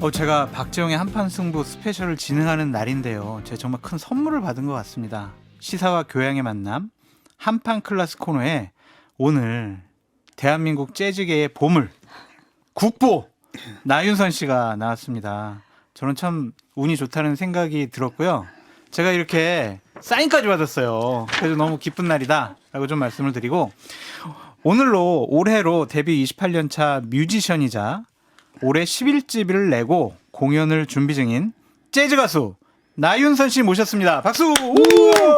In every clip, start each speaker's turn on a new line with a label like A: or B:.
A: 어, 제가 박재영의 한판 승부 스페셜을 진행하는 날인데요. 제가 정말 큰 선물을 받은 것 같습니다. 시사와 교양의 만남 한판 클래스 코너에 오늘 대한민국 재즈계의 보물 국보 나윤선 씨가 나왔습니다. 저는 참 운이 좋다는 생각이 들었고요. 제가 이렇게 사인까지 받았어요. 그래서 너무 기쁜 날이다라고 좀 말씀을 드리고 오늘로 올해로 데뷔 28년 차 뮤지션이자 올해 11집을 내고 공연을 준비 중인 재즈 가수 나윤선 씨 모셨습니다. 박수!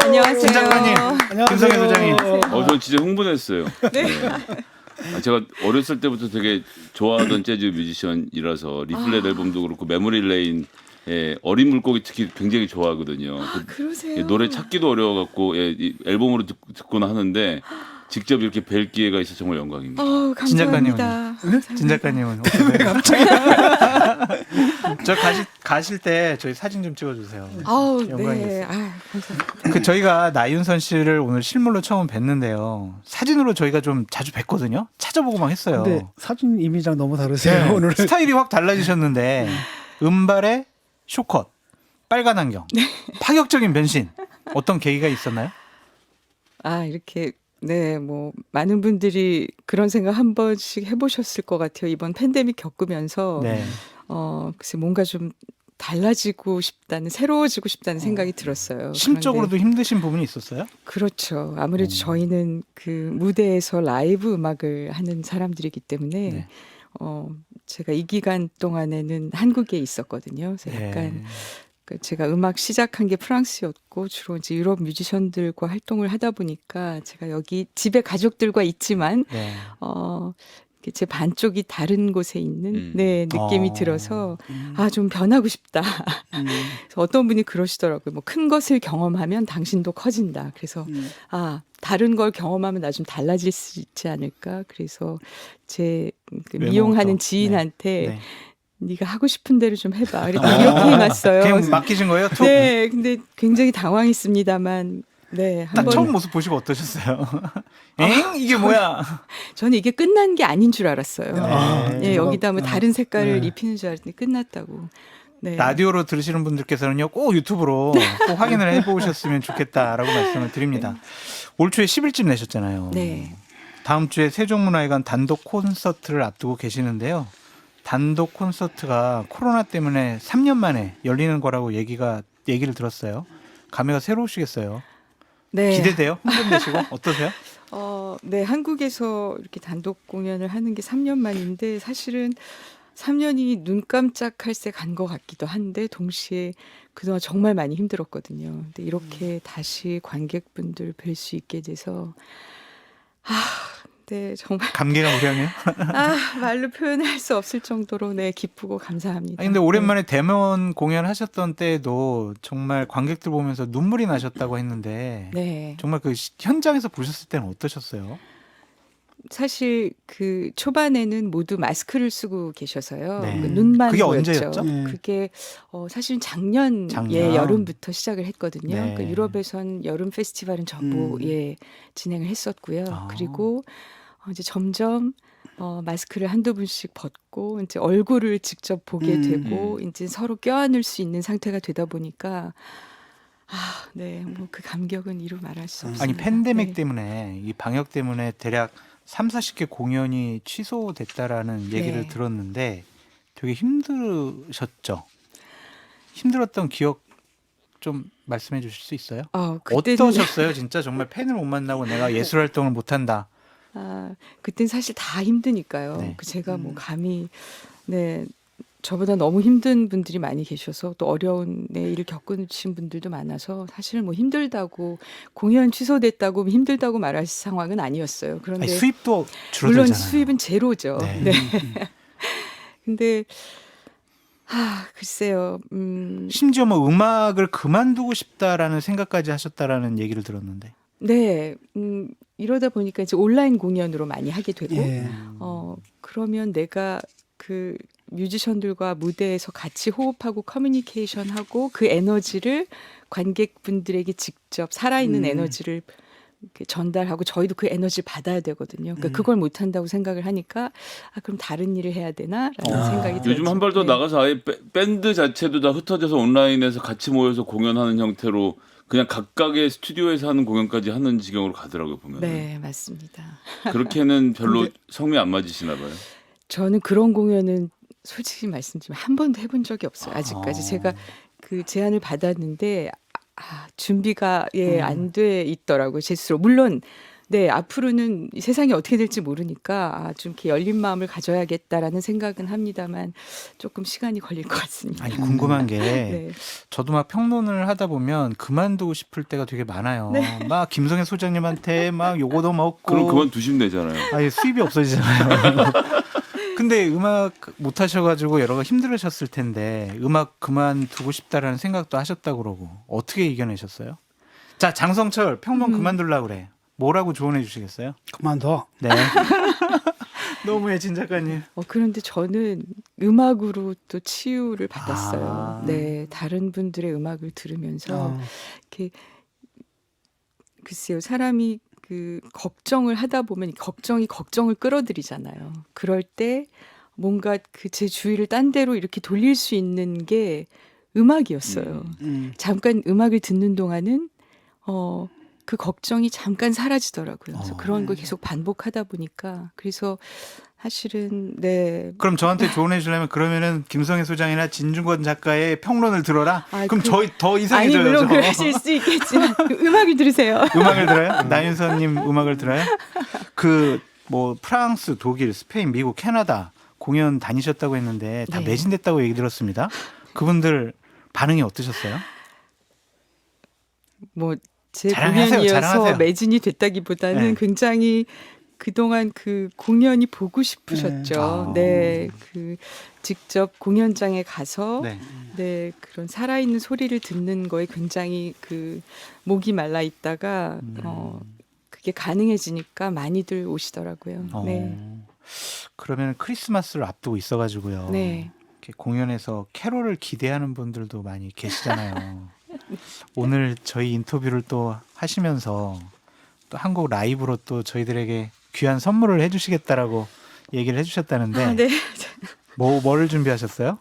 B: 안녕하세요.
A: 김 작가님, 김성현 소장님.
C: 어, 전 진짜 흥분했어요. 네. 아, 제가 어렸을 때부터 되게 좋아하던 재즈 뮤지션이라서 리플렛 앨범도 그렇고 메모리 레인 예, 어린 물고기 특히 굉장히 좋아하거든요. 그,
B: 그러세요.
C: 예, 노래 찾기도 어려워갖고 예, 이 앨범으로 듣, 듣거나 하는데 직접 이렇게 뵐 기회가 있어 서 정말 영광입니다.
B: 어,
A: 진 작가님은요?
B: 감사합니다.
A: 진 작가님은 어떠세요? 갑자기 저 가실 가실 때 저희 사진 좀 찍어주세요.
B: 아우,
A: 영광이었어요.
B: 네. 아, 감사합니다.
A: 그 저희가 나윤선 씨를 오늘 실물로 처음 뵀는데요. 사진으로 저희가 좀 자주 뵀거든요. 찾아보고 막 했어요.
D: 근데 사진 이미지랑 너무 다르세요
A: 네,
D: 오늘.
A: 스타일이 확 달라지셨는데 은발에 쇼컷, 빨간 안경,
B: 네.
A: 파격적인 변신. 어떤 계기가 있었나요?
B: 아, 이렇게 네, 뭐 많은 분들이 그런 생각 한 번씩 해 보셨을 것 같아요. 이번 팬데믹 겪으면서
A: 네.
B: 어, 글쎄 뭔가 좀 달라지고 싶다는 새로워지고 싶다는 생각이 들었어요.
A: 심적으로도
B: 그런데
A: 힘드신 부분이 있었어요?
B: 그렇죠. 아무래도
A: 음.
B: 저희는 그 무대에서 라이브 음악을 하는 사람들이기 때문에
A: 네.
B: 어, 제가 이 기간 동안에는 한국에 있었거든요. 그래서
A: 예.
B: 약간 그 제가 음악 시작한 게 프랑스였고 주로 이제 유럽 뮤지션들과 활동을 하다 보니까 제가 여기 집에 가족들과 있지만
A: 네.
B: 어, 이렇게 제 반쪽이 다른 곳에 있는
C: 음.
B: 네 느낌이
A: 어.
B: 들어서 아좀 변하고 싶다.
D: 음,
B: 그래서 어떤 분이 그러시더라고요. 뭐 큰 것을 경험하면 당신도 커진다. 그래서
D: 음.
B: 아 다른 걸 경험하면 나 좀 달라질 수 있지 않을까. 그래서 제그
A: 외모부터.
B: 미용하는
A: 네.
B: 지인한테
A: 네.
B: 네 가 하고 싶은 대로 좀 해봐. 그랬더니 이렇게 해놨어요.
A: 그냥 맡기신 거예요? 툭?
B: 네, 근데 굉장히 당황했습니다만, 네,
A: 딱
B: 한번
A: 처음 모습 보시고 어떠셨어요? 엥? 이게 뭐야?
B: 저는 이게 끝난 게 아닌 줄 알았어요.
D: 아,
B: 예,
D: 네.
B: 여기다 뭐
D: 네.
B: 다른 색깔을
D: 네.
B: 입히는 줄 알았더니 끝났다고. 네.
A: 라디오로 들으시는 분들께서는요, 꼭 유튜브로 꼭 확인을 해보셨으면 좋겠다라고 말씀을 드립니다. 올 초에 10일쯤 내셨잖아요.
B: 네.
A: 다음 주에 세종문화회관 단독 콘서트를 앞두고 계시는데요. 단독 콘서트가 코로나 때문에 3년 만에 열리는 거라고 얘기가 얘기를 들었어요. 감회가 새로우시겠어요.
B: 네.
A: 기대돼요? 흥분되시고 어떠세요?
B: 어, 네, 한국에서 이렇게 단독 공연을 하는 게 3년 만인데 사실은 3년이 눈 깜짝할 새 간 것 같기도 한데 동시에 그동안 정말 많이 힘들었거든요. 근데 이렇게 다시 관객분들 뵐 수 있게 돼서 아, 네, 정말
A: 감개가 무량해요.
B: 아, 말로 표현할 수 없을 정도로 네, 기쁘고 감사합니다.
A: 아니, 근데 오랜만에 대면 공연하셨던 때에도 정말 관객들 보면서 눈물이 나셨다고 했는데
B: 네.
A: 정말 그 시- 현장에서 보셨을 때는 어떠셨어요?
B: 사실 그 초반에는 모두 마스크를 쓰고 계셔서요.
A: 네.
B: 그 눈만
A: 그게
B: 보였죠.
A: 언제였죠?
D: 네.
B: 그게 어, 사실은 작년,
A: 작년.
B: 예, 여름부터 시작을 했거든요.
A: 네.
B: 그 유럽에선 여름 페스티벌은 전부
D: 음.
B: 예, 진행을 했었고요.
A: 아.
B: 그리고 어, 이제 점점 어, 마스크를 한두 분씩 벗고 이제 얼굴을 직접 보게
D: 음.
B: 되고 이제 서로 껴안을 수 있는 상태가 되다 보니까 아, 네, 뭐 그 감격은 이루 말할 수 없습니다.
A: 아니 팬데믹
B: 네.
A: 때문에 이 방역 때문에 대략 3, 40 개 공연이 취소됐다라는 얘기를
B: 네.
A: 들었는데 되게 힘드셨죠? 힘들었던 기억 좀 말씀해 주실 수 있어요?
B: 어, 그때는
A: 어떠셨어요? 진짜 정말 팬을 못 만나고 내가 예술 활동을 못 한다.
B: 아, 그땐 사실 다 힘드니까요.
A: 네.
B: 그 제가 뭐
D: 음.
B: 감히 네 저보다 너무 힘든 분들이 많이 계셔서 또 어려운 네, 일을 겪으신 분들도 많아서 사실 뭐 힘들다고 공연 취소됐다고 힘들다고 말할 상황은 아니었어요. 그런데
A: 아니, 수입도
B: 물론
A: 줄어들잖아요.
B: 수입은 제로죠.
A: 네.
B: 네. 근데 아 글쎄요. 음,
A: 심지어 뭐 음악을 그만두고 싶다라는 생각까지 하셨다라는 얘기를 들었는데.
B: 네. 음, 이러다 보니까 이제 온라인 공연으로 많이 하게 되고
D: 예.
B: 어, 그러면 내가 그 뮤지션들과 무대에서 같이 호흡하고 커뮤니케이션하고 그 에너지를 관객분들에게 직접 살아있는
D: 음.
B: 에너지를 이렇게 전달하고 저희도 그 에너지를 받아야 되거든요. 그러니까
D: 음.
B: 그걸 못 한다고 생각을 하니까 아 그럼 다른 일을 해야 되나라는
A: 아.
B: 생각이 들어요.
C: 요즘 한 발 더 나가서 아예 밴- 밴드 자체도 다 흩어져서 온라인에서 같이 모여서 공연하는 형태로 그냥 각각의 스튜디오에서 하는 공연까지 하는 지경으로 가더라고요 보면.
B: 네, 맞습니다.
C: 그렇게는 별로
D: 근데-
C: 성미 안 맞으시나 봐요.
B: 저는 그런 공연은 솔직히 말씀드리면 한 번도 해본 적이 없어요. 아직까지
A: 아.
B: 제가 그 제안을 받았는데 아, 준비가 예
D: 음.
B: 안돼 있더라고요. 제 스스로 물론 네 앞으로는 이 세상이 어떻게 될지 모르니까 아, 좀 이렇게 열린 마음을 가져야겠다라는 생각은 합니다만 조금 시간이 걸릴 것 같습니다.
A: 아니 궁금한 게
B: 네.
A: 저도 막 평론을 하다 보면 그만두고 싶을 때가 되게 많아요.
B: 네.
A: 막 김성애 소장님한테 막 요거도 먹고
C: 그럼 그만 두시면 되잖아요.
A: 아예 수입이 없어지잖아요. 근데 음악 못 하셔가지고 여러 가지 힘들으셨을 텐데 음악 그만두고 싶다라는 생각도 하셨다고 그러고 어떻게 이겨내셨어요? 자 장성철 평론
B: 음.
A: 그만둘라 그래. 뭐라고 조언해 주시겠어요?
D: 그만둬.
A: 네. 너무해 진 작가님.
B: 어, 그런데 저는 음악으로 또 치유를 받았어요.
A: 아.
B: 네, 다른 분들의 음악을 들으면서
D: 어.
B: 이렇게 글쎄요 사람이 그 걱정을 하다 보면 걱정이 걱정을 끌어들이잖아요. 그럴 때 뭔가 그 제 주위를 딴 데로 이렇게 돌릴 수 있는 게 음악이었어요.
C: 음.
D: 음.
B: 잠깐 음악을 듣는 동안은 어. 그 걱정이 잠깐 사라지더라고요. 그래서
A: 어.
B: 그런 걸 계속 반복하다 보니까 그래서 사실은 네
A: 그럼 저한테 조언해 주려면 그러면은 김성애 소장이나 진중권 작가의 평론을 들어라.
B: 아,
A: 그럼
B: 그-
A: 저희 더
B: 아니
A: 이상해져요.
B: 물론
A: 저.
B: 그러실 수 있겠지만 그 음악을 들으세요.
A: 음악을 들어요? 나윤서님 음악을 들어요? 그 뭐 프랑스, 독일, 스페인, 미국, 캐나다 공연 다니셨다고 했는데 다
B: 네.
A: 매진됐다고 얘기 들었습니다. 그분들 반응이 어떠셨어요?
B: 뭐 제
A: 자랑하세요,
B: 공연이어서
A: 자랑하세요.
B: 매진이 됐다기보다는
A: 네.
B: 굉장히 그동안 그 공연이 보고 싶으셨죠.
A: 네.
B: 네,
A: 아.
B: 그 직접 공연장에 가서 네.
A: 네.
B: 그런 살아있는 소리를 듣는 거에 굉장히 그 목이 말라 있다가
A: 음.
B: 어 그게 가능해지니까 많이들 오시더라고요.
A: 어.
B: 네,
A: 그러면 크리스마스를 앞두고 있어 가지고요.
B: 네.
A: 이렇게 공연에서 캐롤을 기대하는 분들도 많이 계시잖아요. 오늘 저희 인터뷰를 또 하시면서 또 한국 라이브로 또 저희들에게 귀한 선물을 해주시겠다라고 얘기를 해주셨다는데
B: 아, 네.
A: 뭐 뭐를 준비하셨어요?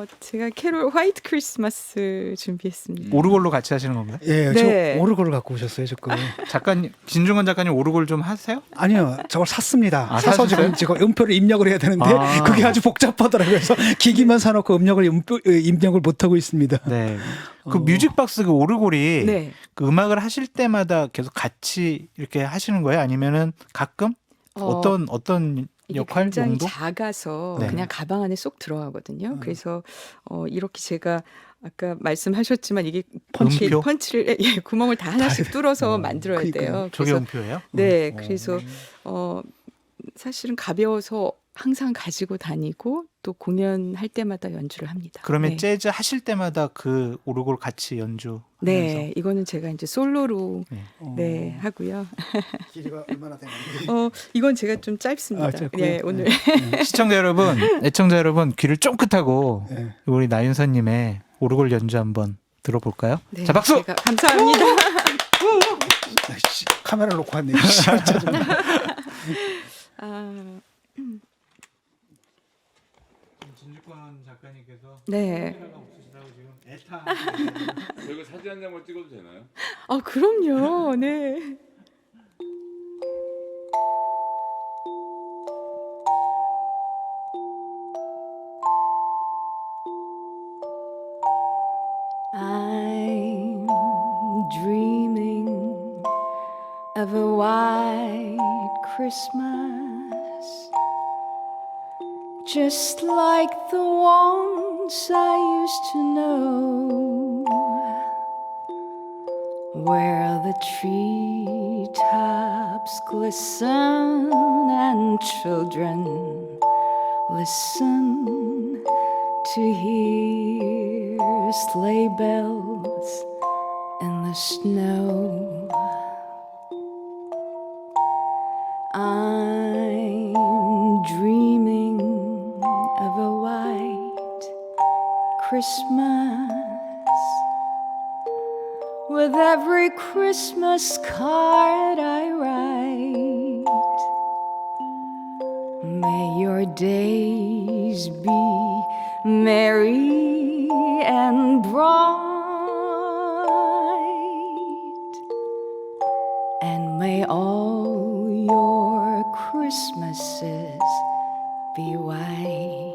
B: 어 제가 캐롤 화이트 크리스마스 준비했습니다.
A: 오르골로 같이 하시는 건가요?
D: 예,
B: 네.
D: 저 오르골을 갖고 오셨어요, 지금.
A: 작가님 진중권 작가님 오르골 좀 하세요?
D: 아니요, 저걸 샀습니다.
A: 아,
D: 사서? 지금 지금 음표를 입력을 해야 되는데
A: 아.
D: 그게 아주 복잡하더라고요. 그래서 기기만 사놓고 음력을 음표, 어, 입력을 못 하고 있습니다.
A: 네. 그
D: 어.
A: 뮤직박스 그 오르골이
B: 네.
A: 그 음악을 하실 때마다 계속 같이 이렇게 하시는 거예요? 아니면은 가끔
B: 어,
A: 어떤 어떤
B: 이게
A: 역할
B: 굉장히
A: 용도?
B: 작아서
A: 네.
B: 그냥 가방 안에 쏙 들어가거든요.
D: 음.
B: 그래서 어, 이렇게 제가 아까 말씀하셨지만 이게 펀치,
A: 음표?
B: 펀치를 예, 구멍을 다 하나씩 뚫어서
D: 어,
B: 만들어야
D: 그러니까요.
B: 돼요.
A: 저게
B: 그래서
A: 음표예요?
B: 네,
A: 어.
B: 그래서 어 사실은 가벼워서 항상 가지고 다니고 또 공연할 때마다 연주를 합니다.
A: 그러면
B: 네.
A: 재즈 하실 때마다 그 오르골 같이 연주하면서
B: 네, 이거는 제가 이제 솔로로
D: 어,
B: 네 하고요.
D: 길이가 얼마나 되는지.
B: 어 이건 제가 좀 짧습니다.
D: 아, 짧고요?
B: 네, 오늘
A: 시청자 여러분, 애청자 여러분 귀를 쫑긋하고
D: 네.
A: 우리 나윤서님의 오르골 연주 한번 들어볼까요?
B: 네,
A: 자 박수.
B: 제가 감사합니다.
D: 카메라 놓고 왔네.
B: 아,
A: 진주권 작가님께서
B: 네.
A: 없으시다고 지금 애타.
C: 저희가 사진 한 장만 찍어도 되나요?
B: 아 그럼요. 네. I'm dreaming of a white Christmas, just like the ones I used to know where the treetops glisten and children listen to hear sleigh bells in the snow. I'm Christmas with every Christmas card I write. May your days be merry and bright, and may all your Christmases be white.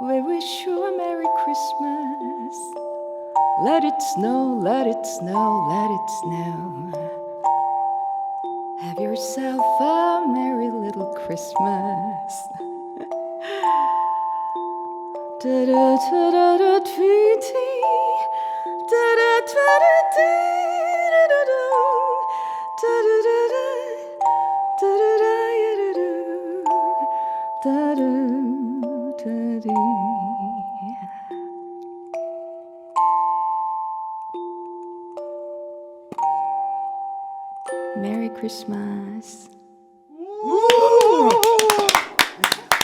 B: We wish you a Merry Christmas. Let it snow, let it snow, let it snow. Have yourself a merry little Christmas. Merry Christmas.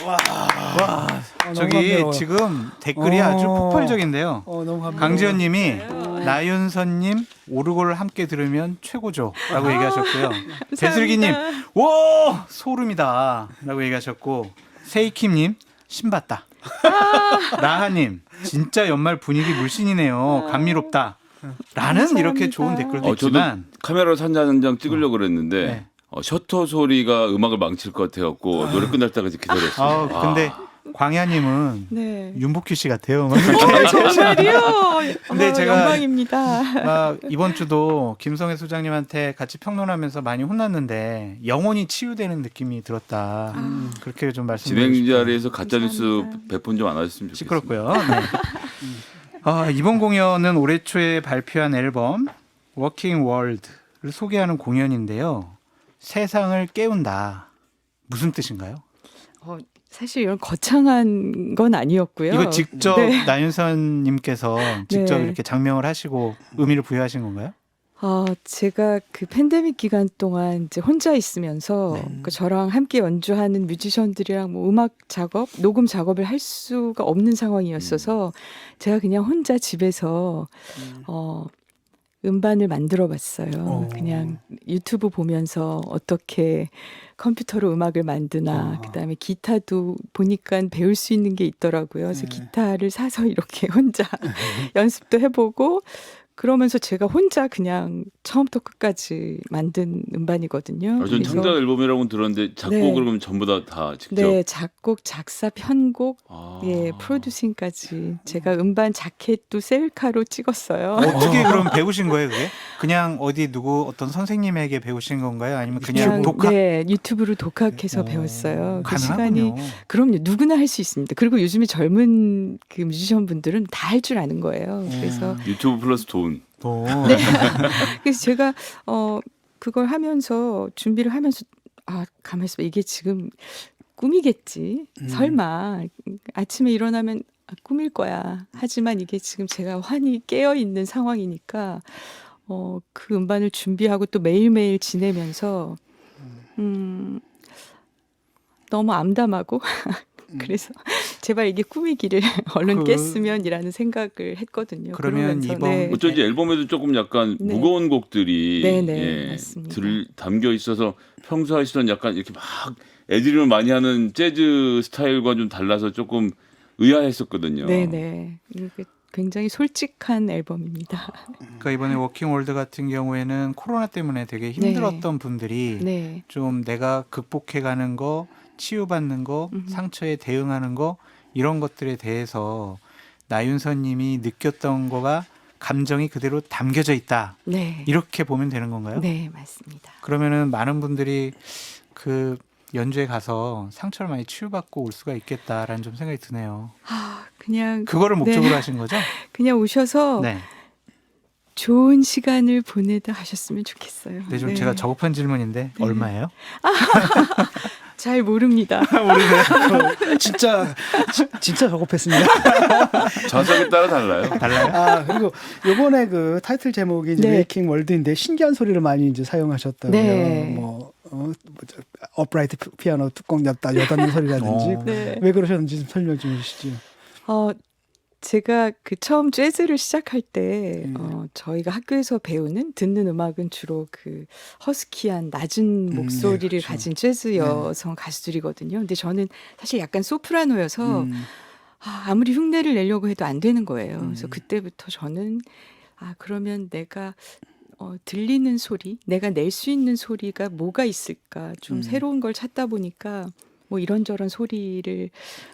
A: 와,
D: 아, 너무
A: 저기
D: 감미로워요.
A: 지금 댓글이
D: 어.
A: 아주 폭발적인데요.
D: 어, 너무 감미로워요.
A: 강지현님이 나윤선님 오르골 함께 들으면 최고죠라고 얘기하셨고요. 배슬기님 와 소름이다라고 얘기하셨고 세이킴님 신봤다. 라하님 진짜 연말 분위기 물씬이네요. 감미롭다. 라는 이렇게 좋은 댓글도
C: 어, 저도
A: 있지만
C: 카메라 사진 한장 찍으려고 그랬는데
A: 네.
C: 어, 셔터 소리가 음악을 망칠 것 같아갖고 노래 끝날 때까지 기다렸어요.
A: 아 근데 광야님은
B: 네.
A: 윤복희 씨 같아요.
B: 정말이요.
A: 근데
B: 어머,
A: 제가-
B: 영광입니다.
A: 막 이번 주도 김성애 소장님한테 같이 평론하면서 많이 혼났는데 영혼이 치유되는 느낌이 들었다. 그렇게 좀 말씀드리고
C: 진행
A: 싶어요.
C: 자리에서 가짜 뉴스
B: 감사합니다.
C: 배분 좀 안 하셨으면 좋겠어요.
A: 시끄럽고요. 네. 아, 이번 공연은 올해 초에 발표한 앨범 워킹 월드를 소개하는 공연인데요. 세상을 깨운다. 무슨 뜻인가요?
B: 어, 사실 이런 거창한 건 아니었고요.
A: 이거 직접
B: 네.
A: 나윤선님께서 직접
B: 네.
A: 이렇게 장명을 하시고 의미를 부여하신 건가요?
B: 어, 제가 그 팬데믹 기간 동안 이제 혼자 있으면서
A: 네.
B: 그 저랑 함께 연주하는 뮤지션들이랑 뭐 음악 작업, 녹음 작업을 할 수가 없는 상황이었어서 제가 그냥 혼자 집에서 어, 음반을 만들어 봤어요.
D: 어.
B: 그냥 유튜브 보면서 어떻게 컴퓨터로 음악을 만드나,
D: 어.
B: 그다음에 기타도 보니까 배울 수 있는 게 있더라고요. 그래서
D: 네.
B: 기타를 사서 이렇게 혼자 연습도 해보고 그러면서 제가 혼자 그냥 처음부터 끝까지 만든 음반이거든요.
C: 아, 전
B: 그래서
C: 창작 앨범이라고 들었는데 작곡을
B: 네.
C: 그러면 전부 다, 다 직접.
B: 네, 작곡, 작사, 편곡,
C: 아.
B: 예, 프로듀싱까지 제가 음반 자켓도 셀카로 찍었어요.
A: 어떻게 그럼 배우신 거예요, 그게? 그냥 어디 누구 어떤 선생님에게 배우신 건가요? 아니면 그냥 독학
B: 네, 유튜브로 독학해서
A: 어,
B: 배웠어요. 그
A: 가능하군요.
B: 시간이 그럼요. 누구나 할 수 있습니다. 그리고 요즘에 젊은 그 뮤지션 분들은 다 할 줄 아는 거예요. 그래서
C: 유튜브 플러스 돈.
A: 또
B: 그래서 제가 어 그걸 하면서 준비를 하면서 아 가만히 있어 봐. 이게 지금 꿈이겠지.
D: 음.
B: 설마 아침에 일어나면 아, 꿈일 거야. 하지만 이게 지금 제가 환히 깨어 있는 상황이니까 어 그 음반을 준비하고 또 매일매일 지내면서 음 너무 암담하고 그래서 제발 이게 꿈이기를 얼른
A: 그-
B: 깼으면이라는 생각을 했거든요.
A: 그러면
B: 그러면서,
A: 이번
B: 네.
C: 어쩐지 앨범에도 조금 약간
B: 네.
C: 무거운 곡들이
B: 네, 네,
C: 예. 들 담겨 있어서 평소 하시던 약간 이렇게 막 애드립을 많이 하는 재즈 스타일과 좀 달라서 조금 의아했었거든요.
B: 네네. 이게 굉장히 솔직한 앨범입니다.
A: 그러니까 이번에 워킹 월드 같은 경우에는 코로나 때문에 되게 힘들었던 분들이
B: 네.
A: 좀 내가 극복해가는 거, 치유받는 거,
B: 음.
A: 상처에 대응하는 거 이런 것들에 대해서 나윤서님이 느꼈던 거가 감정이 그대로 담겨져 있다
B: 네.
A: 이렇게 보면 되는 건가요?
B: 네, 맞습니다.
A: 그러면은 많은 분들이 그 연주에 가서 상처를 많이 치유받고 올 수가 있겠다라는 좀 생각이 드네요.
B: 아, 그냥
A: 그거를 목적으로
B: 네.
A: 하신 거죠?
B: 그냥 오셔서
A: 네.
B: 좋은 시간을 보내다 하셨으면 좋겠어요.
A: 근데 좀
B: 네.
A: 제가 저급한 질문인데
B: 네.
A: 얼마예요?
B: 잘 모릅니다.
D: 어, 진짜 지- 진짜 저급했습니다.
C: 좌석에 따라 달라요.
A: 달라요?
D: 아 그리고 요번에 그 타이틀 제목이 이제
B: 네.
D: 메이킹 월드인데 신기한 소리를 많이 이제 사용하셨다고요.
B: 네.
D: 뭐 어, 뭐 저, 어프라이트 피- 피아노 뚜껑 였다 여닫는 소리라든지
A: 어.
B: 네.
D: 왜 그러셨는지 좀 설명 좀 해주시죠.
B: 어, 제가 그 처음 재즈를 시작할 때
D: 음.
B: 어, 저희가 학교에서 배우는 듣는 음악은 주로 그 허스키한 낮은
D: 네,
B: 목소리를
D: 그렇죠.
B: 가진 재즈 여성 가수들이거든요. 근데 저는 사실 약간 소프라노여서
D: 음.
B: 아, 아무리 흉내를 내려고 해도 안 되는 거예요. 그래서
D: 음.
B: 그때부터 저는 아 그러면 내가 어, 들리는 소리, 내가 낼 수 있는 소리가 뭐가 있을까 좀
D: 음.
B: 새로운 걸 찾다 보니까 뭐 이런저런 소리를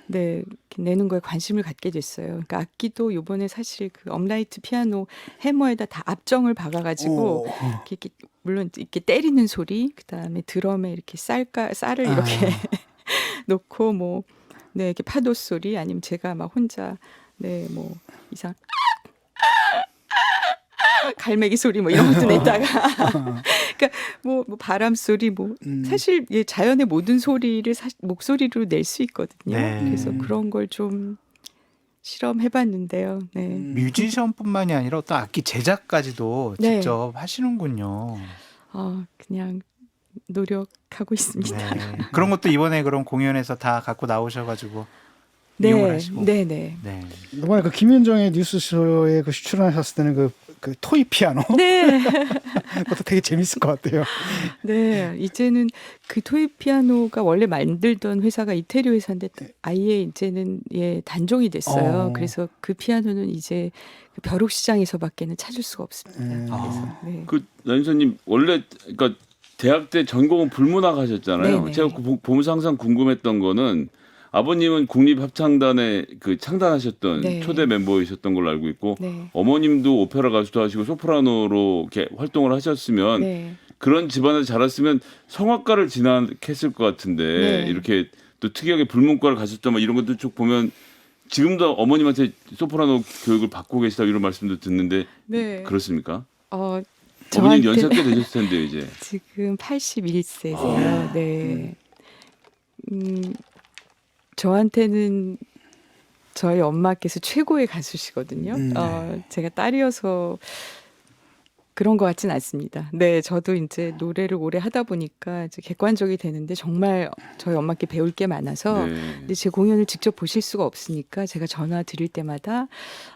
B: 네, 내는 거에 관심을 갖게 됐어요. 그러니까 악기도 요번에 사실 그 업라이트 피아노 해머에다 다 압정을 박아 가지고
D: 오.
B: 이렇게, 물론 이렇게 때리는 소리, 그 다음에 드럼에 이렇게 쌀가 쌀을
D: 아.
B: 이렇게 놓고 뭐 네, 이렇게 파도 소리 아니면 제가 막 혼자 네, 뭐 이상 갈매기 소리 뭐 이런 것도 냈다가 그러니까 뭐, 뭐 바람 소리 뭐
D: 음.
B: 사실 예, 자연의 모든 소리를 사, 목소리로 낼 수 있거든요.
A: 네.
B: 그래서
D: 음.
B: 그런 걸좀 실험해봤는데요. 네.
D: 음.
A: 뮤지션뿐만이 아니라 어떤 악기 제작까지도
B: 네.
A: 직접 하시는군요.
B: 어, 그냥 노력하고 있습니다.
A: 네. 그런 것도 이번에 그럼 공연에서 다 갖고 나오셔가지고 이용을 하시고.
B: 네, 네.
A: 네.
D: 이번에 그 김윤정의 뉴스쇼에 그 출연하셨을 때는 그, 그 토이 피아노
B: 네.
D: 그것도 되게 재밌을 것 같아요.
B: 네, 이제는 그 토이 피아노가 원래 만들던 회사가 이태리 회사인데 아예 이제는 예 단종이 됐어요.
D: 어.
B: 그래서 그 피아노는 이제 그 벼룩 시장에서밖에는 찾을 수가 없습니다.
D: 음.
B: 그래서 네.
C: 그 연수님 원래 그러니까 대학 때 전공은 불문학 하셨잖아요.
B: 네네.
C: 제가 그 보- 보면서 항상 궁금했던 거는 아버님은 국립합창단에 그 창단하셨던
B: 네.
C: 초대 멤버이셨던 걸로 알고 있고
B: 네.
C: 어머님도 오페라 가수도 하시고 소프라노로 이렇게 활동을 하셨으면
B: 네.
C: 그런 집안에서 자랐으면 성악가를 진학했을 것 같은데
B: 네.
C: 이렇게 또 특이하게 불문과를 가셨다 막 이런 것도 쭉 보면 지금도 어머님한테 소프라노 교육을 받고 계시다 이런 말씀도 듣는데
B: 네.
C: 그렇습니까?
B: 어,
C: 어머님 연세 꽤 되셨을 텐데 이제
B: 지금 81세세요. 네. 음, 저한테는 저희 엄마께서 최고의 가수시거든요.
D: 음.
B: 어, 제가 딸이어서 그런 것 같진 않습니다. 네, 저도 이제 노래를 오래 하다 보니까 이제 객관적이 되는데 정말 저희 엄마께 배울 게 많아서
C: 네.
B: 근데 제 공연을 직접 보실 수가 없으니까 제가 전화 드릴 때마다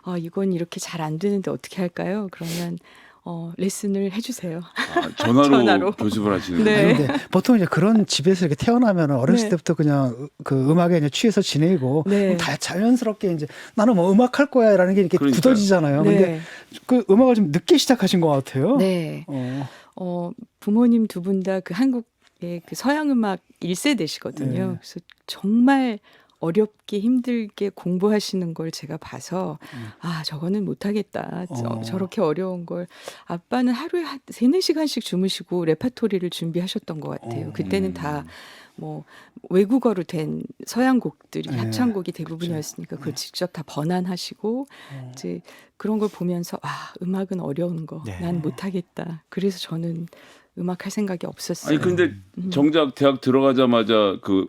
B: 어, 이건 이렇게 잘 안 되는데 어떻게 할까요? 그러면 어, 레슨을 해주세요.
C: 아, 전화로,
B: 전화로.
C: 교습을 하시는
B: 네.
C: 거예요?
D: 근데 보통 이제 그런 집에서 이렇게 태어나면 어렸을
B: 네.
D: 때부터 그냥 그 음악에 이제 취해서 지내고
B: 네.
D: 다 자연스럽게 이제 나는 뭐 음악 할 거야라는 게 이렇게
C: 그러니까요.
D: 굳어지잖아요. 근데 그 음악을 좀 늦게 시작하신 것 같아요.
B: 네.
D: 어.
B: 어, 부모님 두 분 다 그 한국의 그 서양 음악 1세대시거든요.
D: 네.
B: 그래서 정말 어렵게 힘들게 공부하시는 걸 제가 봐서
D: 음.
B: 아, 저거는 못 하겠다. 저,
D: 어.
B: 저렇게 어려운 걸 아빠는 하루에 한 3, 4시간씩 주무시고 레파토리를 준비하셨던 것 같아요.
D: 어.
B: 그때는
C: 음.
B: 다뭐 외국어로 된 서양 곡들이
D: 네.
B: 합창곡이 대부분이었으니까 그걸 직접 다 번안하시고
D: 어.
B: 이제 그런 걸 보면서 아 음악은 어려운 거
A: 네.
B: 난 못하겠다 그래서 저는 음악 할 생각이 없었어요.
C: 아니 근데
B: 음.
C: 정작 대학 들어가자마자 그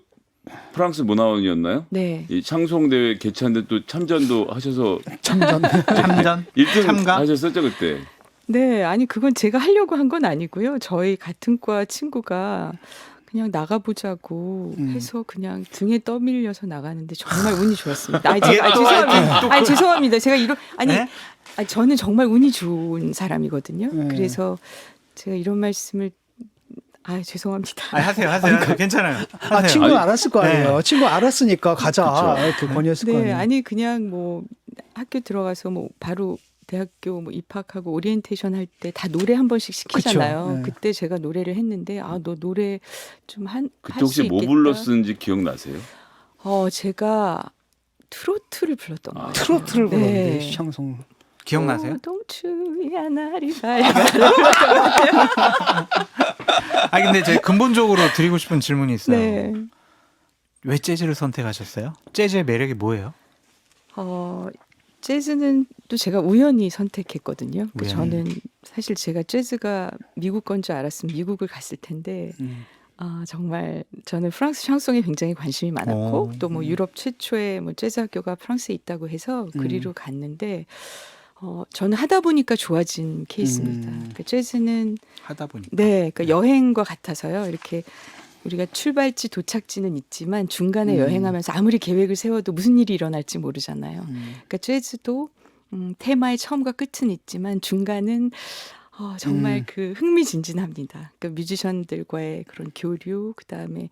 C: 프랑스 문화원이었나요?
B: 네.
C: 이 창송 대회 개최하는데 또 참전도 하셔서
D: 참전.
A: 참전
C: 1등
A: 참가?
C: 하셨었죠 그때.
B: 네, 아니 그건 제가 하려고 한 건 아니고요. 저희 같은 과 친구가 그냥 나가보자고
D: 음.
B: 해서 그냥 등에 떠밀려서 나가는데 정말 운이 좋았습니다. 아니, 제가, 아니,
A: 또
B: 죄송합니다. 아니
A: 그-
B: 죄송합니다. 제가 이런 아니,
A: 네?
B: 아니 저는 정말 운이 좋은 사람이거든요.
D: 네.
B: 그래서 제가 이런 말씀을 아 죄송합니다.
A: 아니, 하세요, 하세요. 하세요. 괜찮아요.
D: 아,
A: 하세요.
D: 친구
C: 아니,
D: 알았을 거 아니에요. 친구 알았으니까 가자.
C: 그쵸.
D: 이렇게 권유했을 거
B: 네,
D: 아니에요.
B: 아니 그냥 뭐 학교 들어가서 뭐 바로 대학교 뭐 입학하고 오리엔테이션 할 때 다 노래 한 번씩 시키잖아요.
D: 그쵸, 네.
B: 그때 제가 노래를 했는데 아 너 노래 좀한
C: 그때 혹시 뭐. 불렀는지 기억나세요?
B: 어 제가 트로트를 불렀던
C: 아,
B: 거예요.
D: 트로트를
B: 네.
D: 부르는데 샹송.
A: 기억나세요?
B: 동추야 나를 밝아.
A: 아 근데 제 근본적으로 드리고 싶은 질문이 있어요.
B: 네.
A: 왜 재즈를 선택하셨어요? 재즈의 매력이 뭐예요?
B: 어 재즈는 또 제가 우연히 선택했거든요. 그
A: 우연히.
B: 저는 사실 제가 재즈가 미국 건 줄 알았으면 미국을 갔을 텐데
D: 음.
B: 아, 정말 저는 프랑스 샹송에 굉장히 관심이 많았고
A: 오.
B: 또뭐 유럽 최초의 뭐 재즈 학교가 프랑스에 있다고 해서
D: 음.
B: 그리로 갔는데 어, 저는 하다 보니까 좋아진 케이스입니다.
D: 음.
B: 그 재즈는
A: 하다 보니까.
B: 네, 그러니까 여행과 같아서요. 이렇게 우리가 출발지 도착지는 있지만 중간에
D: 음.
B: 여행하면서 아무리 계획을 세워도 무슨 일이 일어날지 모르잖아요.
D: 음.
B: 그러니까 재즈도 음, 테마의 처음과 끝은 있지만 중간은 어, 정말
D: 음.
B: 그 흥미진진합니다. 그러니까 뮤지션들과의 그런 교류, 그 다음에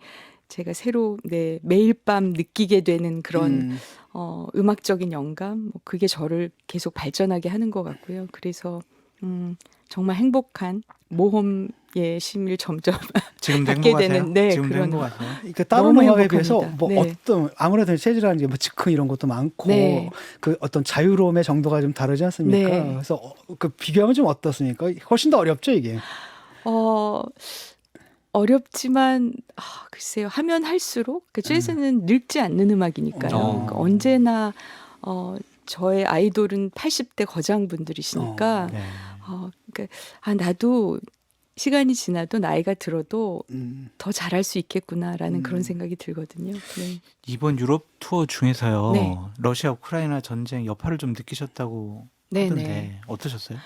B: 제가 새로 네, 매일 밤 느끼게 되는 그런
D: 음.
B: 어, 음악적인 영감, 뭐 그게 저를 계속 발전하게 하는 것 같고요. 그래서 음, 정말 행복한 모험의 심리를 점점
A: 지금도
B: 갖게
A: 행복하세요?
B: 되는, 네,
A: 지금도
B: 그런-
A: 행복하세요?
D: 그러니까 다른
B: 너무
D: 음악에 비해서
B: 행복합니다.
D: 뭐
B: 네.
D: 어떤 아무래도 재즈라는 게 뭐 즉흥 이런 것도 많고
B: 네.
D: 그 어떤 자유로움의 정도가 좀 다르지 않습니까?
B: 네.
D: 그래서 어, 그 비교하면 좀 어떻습니까? 훨씬 더 어렵죠 이게.
B: 어 어렵지만 아, 글쎄요 하면 할수록 그 재즈는 늙지 않는 음악이니까요.
A: 어.
B: 그러니까 언제나 어 저의 아이돌은 80대 거장분들이시니까
A: 네.
B: 어, 그러니까 아 나도 시간이 지나도 나이가 들어도
D: 음.
B: 더 잘할 수 있겠구나라는
D: 음.
B: 그런 생각이 들거든요. 네.
A: 이번 유럽 투어 중에서요.
B: 네.
A: 러시아 우크라이나 전쟁 여파를 좀 느끼셨다고
B: 네,
A: 하던데
B: 네.
A: 어떠셨어요?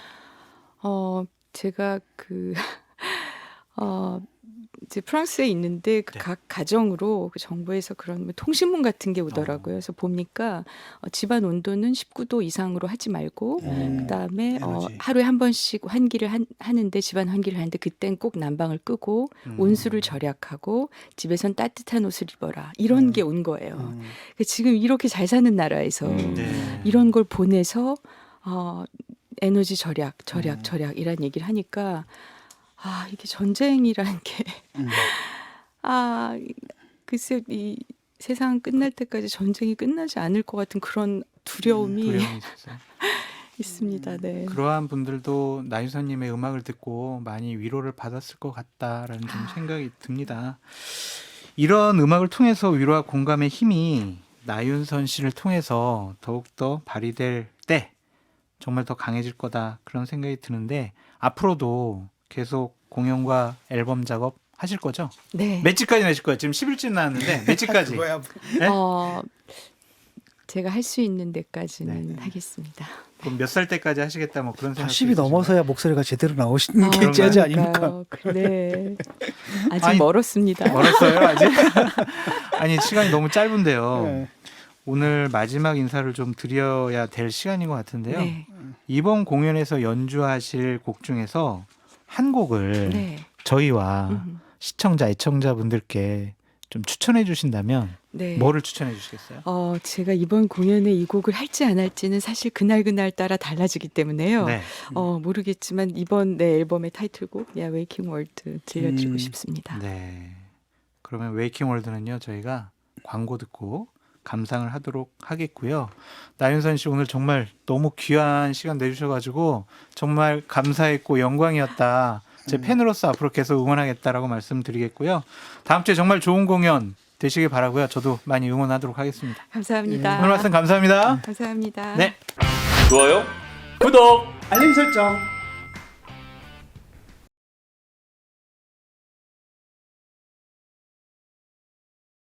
B: 어, 제가 그, 어, 이제 프랑스에 있는데 그
A: 네.
B: 각 가정으로 그 정부에서 그런 뭐 통신문 같은 게 오더라고요. 그래서 보니까 어, 집안 온도는 19도 이상으로 하지 말고
D: 음.
B: 그다음에 어,
D: 에너지.
B: 하루에 한 번씩 환기를 한, 하는데 집안 환기를 하는데 그땐 꼭 난방을 끄고
A: 음.
B: 온수를 절약하고 집에선 따뜻한 옷을 입어라 이런
D: 음.
B: 게온 거예요.
D: 음.
B: 그러니까 지금 이렇게 잘 사는 나라에서
C: 음.
A: 네.
B: 이런 걸 보내서 어, 에너지 절약, 절약,
D: 음.
B: 절약이란 얘기를 하니까 아 이게 전쟁이라는 게
D: 음.
B: 아 글쎄 이 세상 끝날 때까지 전쟁이 끝나지 않을 것 같은 그런 두려움이
A: 두려움이 있었어요.
B: 있습니다. 네.
A: 그러한 분들도 나유선님의 음악을 듣고 많이 위로를 받았을 것 같다라는 좀
B: 아.
A: 생각이 듭니다. 이런 음악을 통해서 위로와 공감의 힘이 나윤선 씨를 통해서 더욱더 발휘될 때 정말 더 강해질 거다 그런 생각이 드는데 앞으로도 계속 공연과 앨범 작업 하실 거죠?
B: 네.
A: 몇 집까지 내실 거예요? 지금 10일쯤 나왔는데 몇 집까지?
D: 그거야.
A: 네?
B: 어 제가 할 수 있는 데까지는
A: 네.
B: 하겠습니다.
A: 그럼 몇 살 때까지 하시겠다 뭐 그런 생각
D: 80이 넘어서야 목소리가 제대로 나오시는
B: 아,
D: 게 재즈? 아닙니까?
B: 네. 아직
A: 아니,
B: 멀었습니다.
A: 멀었어요 아직? 아니 시간이 너무 짧은데요.
D: 네.
A: 오늘 마지막 인사를 좀 드려야 될 시간인 것 같은데요.
B: 네.
A: 이번 공연에서 연주하실 곡 중에서 한 곡을
B: 네.
A: 저희와
B: 음,
A: 시청자, 애청자분들께 좀 추천해 주신다면
B: 네.
A: 뭐를 추천해 주시겠어요?
B: 어, 제가 이번 공연에 이 곡을 할지 안 할지는 사실 그날 그날 따라 달라지기 때문에요.
A: 네.
B: 어, 모르겠지만 이번 내 앨범의 타이틀곡 야 웨이킹 월드 들려드리고
D: 음.
B: 싶습니다.
A: 네. 그러면 웨이킹 월드는요 저희가 광고 듣고 감상을 하도록 하겠고요. 나윤선 씨 오늘 정말 너무 귀한 시간 내주셔가지고 정말 감사했고 영광이었다. 제
D: 음.
A: 팬으로서 앞으로 계속 응원하겠다라고 말씀드리겠고요. 다음 주에 정말 좋은 공연 되시길 바라고요. 저도 많이 응원하도록 하겠습니다.
B: 감사합니다.
A: 오늘 말씀 감사합니다.
B: 감사합니다.
A: 네.
C: 좋아요?
A: 구독.
D: 알림 설정.